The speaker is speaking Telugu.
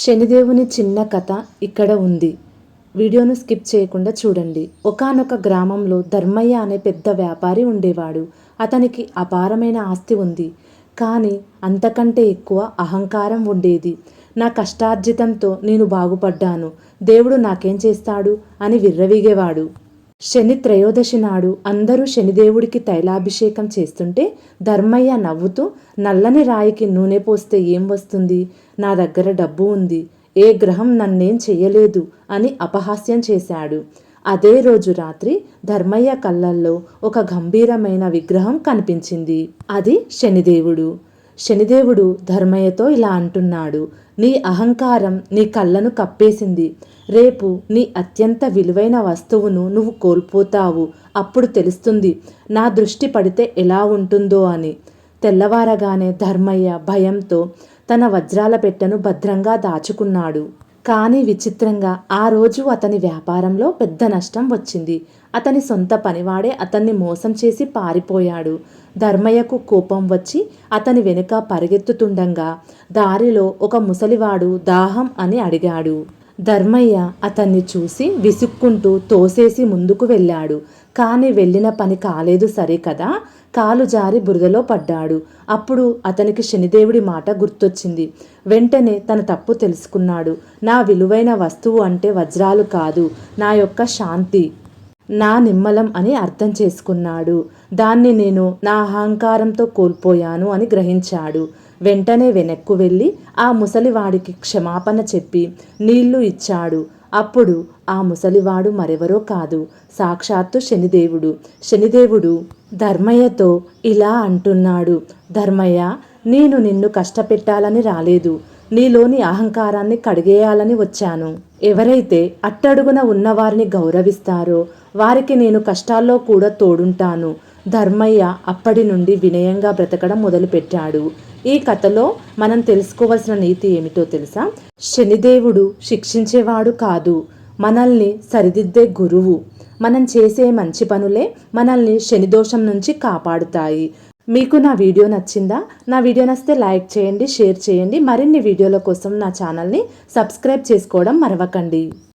శనిదేవుని చిన్న కథ ఇక్కడ ఉంది. వీడియోను స్కిప్ చేయకుండా చూడండి. ఒకానొక గ్రామంలో ధర్మయ్య అనే పెద్ద వ్యాపారి ఉండేవాడు. అతనికి అపారమైన ఆస్తి ఉంది. కానీ అంతకంటే ఎక్కువ అహంకారం ఉండేది. నా కష్టార్జితంతో నేను బాగుపడ్డాను. దేవుడు నాకేం చేస్తాడు? అని విర్రవీగేవాడు. శని త్రయోదశి నాడు అందరూ శనిదేవుడికి తైలాభిషేకం చేస్తుంటే ధర్మయ్య నవ్వుతూ నల్లని రాయికి నూనె పోస్తే ఏం వస్తుంది? నా దగ్గర డబ్బు ఉంది ఏ గ్రహం నన్నేం చెయ్యలేదు అని అపహాస్యం చేశాడు. అదే రోజు రాత్రి ధర్మయ్య కళ్ళల్లో ఒక గంభీరమైన విగ్రహం కనిపించింది. అది శనిదేవుడు. శనిదేవుడు ధర్మయ్యతో ఇలా అంటున్నాడు నీ అహంకారం నీ కళ్ళను కప్పేసింది. రేపు నీ అత్యంత విలువైన వస్తువును నువ్వు కోల్పోతావు. అప్పుడు తెలుస్తుంది నా దృష్టి పడితే ఎలా ఉంటుందో అని. తెల్లవారగానే ధర్మయ్య భయంతో తన వజ్రాల పెట్టెను భద్రంగా దాచుకున్నాడు. కానీ విచిత్రంగా ఆ రోజు అతని వ్యాపారంలో పెద్ద నష్టం వచ్చింది. అతని సొంత పనివాడే అతన్ని మోసం చేసి పారిపోయాడు. ధర్మయ్యకు కోపం వచ్చి అతని వెనుక పరిగెత్తుతుండగా దారిలో ఒక ముసలివాడు దాహం అని అడిగాడు. ధర్మయ్య అతన్ని చూసి విసుక్కుంటూ తోసేసి ముందుకు వెళ్ళాడు. కానీ వెళ్ళిన పని కాలేదు సరే కదా? కాలు జారి బురదలో పడ్డాడు. అప్పుడు అతనికి శనిదేవుడి మాట గుర్తొచ్చింది. వెంటనే తన తప్పు తెలుసుకున్నాడు. నా విలువైన వస్తువు అంటే వజ్రాలు కాదు. నా యొక్క శాంతి. నా నిమ్మలం అని అర్థం చేసుకున్నాడు. దాన్ని నేను నా అహంకారంతో కోల్పోయాను అని గ్రహించాడు. వెంటనే వెనక్కు వెళ్ళి ఆ ముసలివాడికి క్షమాపణ చెప్పి నీళ్ళు ఇచ్చాడు. అప్పుడు ఆ ముసలివాడు మరెవరో కాదు. సాక్షాత్తు శనిదేవుడు. శనిదేవుడు ధర్మయ్యతో ఇలా అంటున్నాడు. ధర్మయ్య నేను నిన్ను కష్టపెట్టాలని రాలేదు. నీలోని అహంకారాన్ని కడిగేయాలని వచ్చాను. ఎవరైతే అట్టడుగున ఉన్నవారిని గౌరవిస్తారో వారికి నేను కష్టాల్లో కూడా తోడుంటాను. ధర్మయ్య అప్పటి నుండి వినయంగా బ్రతకడం మొదలుపెట్టాడు. ఈ కథలో మనం తెలుసుకోవాల్సిన నీతి ఏమిటో తెలుసా? శనిదేవుడు శిక్షించేవాడు కాదు. మనల్ని సరిదిద్దే గురువు. మనం చేసే మంచి పనులే మనల్ని శనిదోషం నుంచి కాపాడుతాయి. మీకు నా వీడియో నచ్చిందా? నా వీడియో నచ్చితే లైక్ చేయండి షేర్ చేయండి. మరిన్ని వీడియోల కోసం నా ఛానల్ని సబ్స్క్రైబ్ చేసుకోవడం మరవకండి.